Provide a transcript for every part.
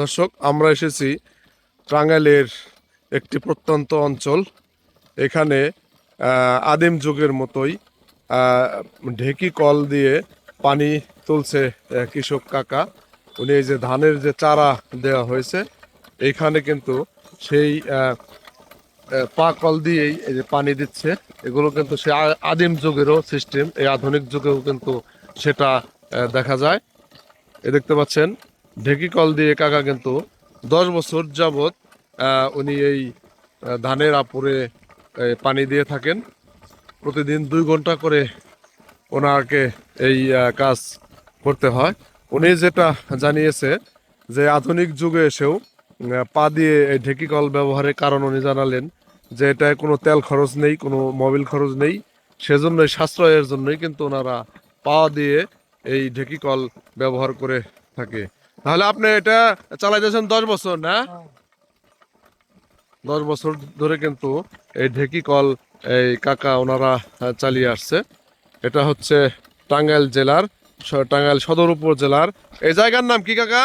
দর্শক, আমরা এসেছি টাঙ্গাইলের একটি প্রত্যন্ত অঞ্চল। এখানে আদিম যুগের মতোই ঢেকি কল দিয়ে পানি তুলছে কৃষক কাকা। উনি এই যে ধানের যে চারা দেওয়া হয়েছে এইখানে কিন্তু সেই পা কল দিয়েই এই যে পানি দিচ্ছে। এগুলো কিন্তু সে আদিম যুগেরও সিস্টেম, এই আধুনিক যুগেও কিন্তু সেটা দেখা যায়। এ দেখতে পাচ্ছেন ঢেকি কল দিয়ে কাকা কিন্তু দশ বছর যাবৎ উনি এই ধানের আপুরে পানি দিয়ে থাকেন। প্রতিদিন দুই ঘণ্টা করে ওনাকে এই কাজ করতে হয়। উনি যেটা জানিয়েছে যে আধুনিক যুগে এসেও পা দিয়ে এই ঢেকি কল ব্যবহারের কারণ উনি জানালেন যে এটায় কোনো তেল খরচ নেই, কোনো মোবিল খরচ নেই। সেজন্যই, সাশ্রয়ের জন্যই কিন্তু ওনারা পা দিয়ে এই ঢেকি কল ব্যবহার করে থাকে। তাহলে আপনি এটা চালাইতেছেন দশ বছর না? দশ বছর ধরে কিন্তু এই ঢেকি কল এই কাকা ওনারা চালিয়ে আসছে। এটা হচ্ছে টাঙ্গাইল জেলার টাঙ্গাইল সদর উপজেলার। এই জায়গার নাম কি কাকা?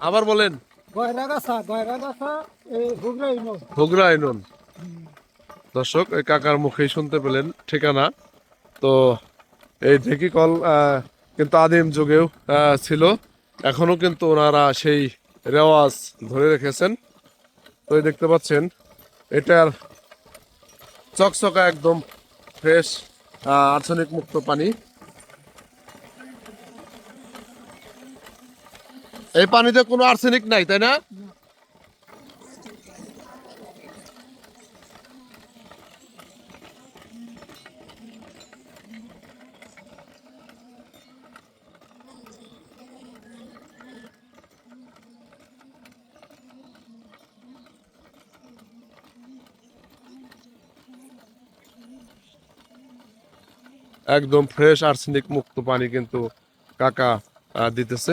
আবার বলেন। হুগরা দর্শক এই কাকার মুখেই শুনতে পেলেন ঠিকানা। তো এই ঢেকি কল আহ, কিন্তু আদিম যুগেও ছিল। এখনও কিন্তু ওনারা সেই রেওয়াজ ধরে রেখেছেন। তো দেখতে পাচ্ছেন, এটার চকচকা একদম ফ্রেশ আর্সেনিক মুক্ত পানি। এই পানিতে কোনো আর্সেনিক নাই, তাই না? একদম ফ্রেশ আর্সেনিক মুক্ত পানি কিন্তু কাকা দিতেছে।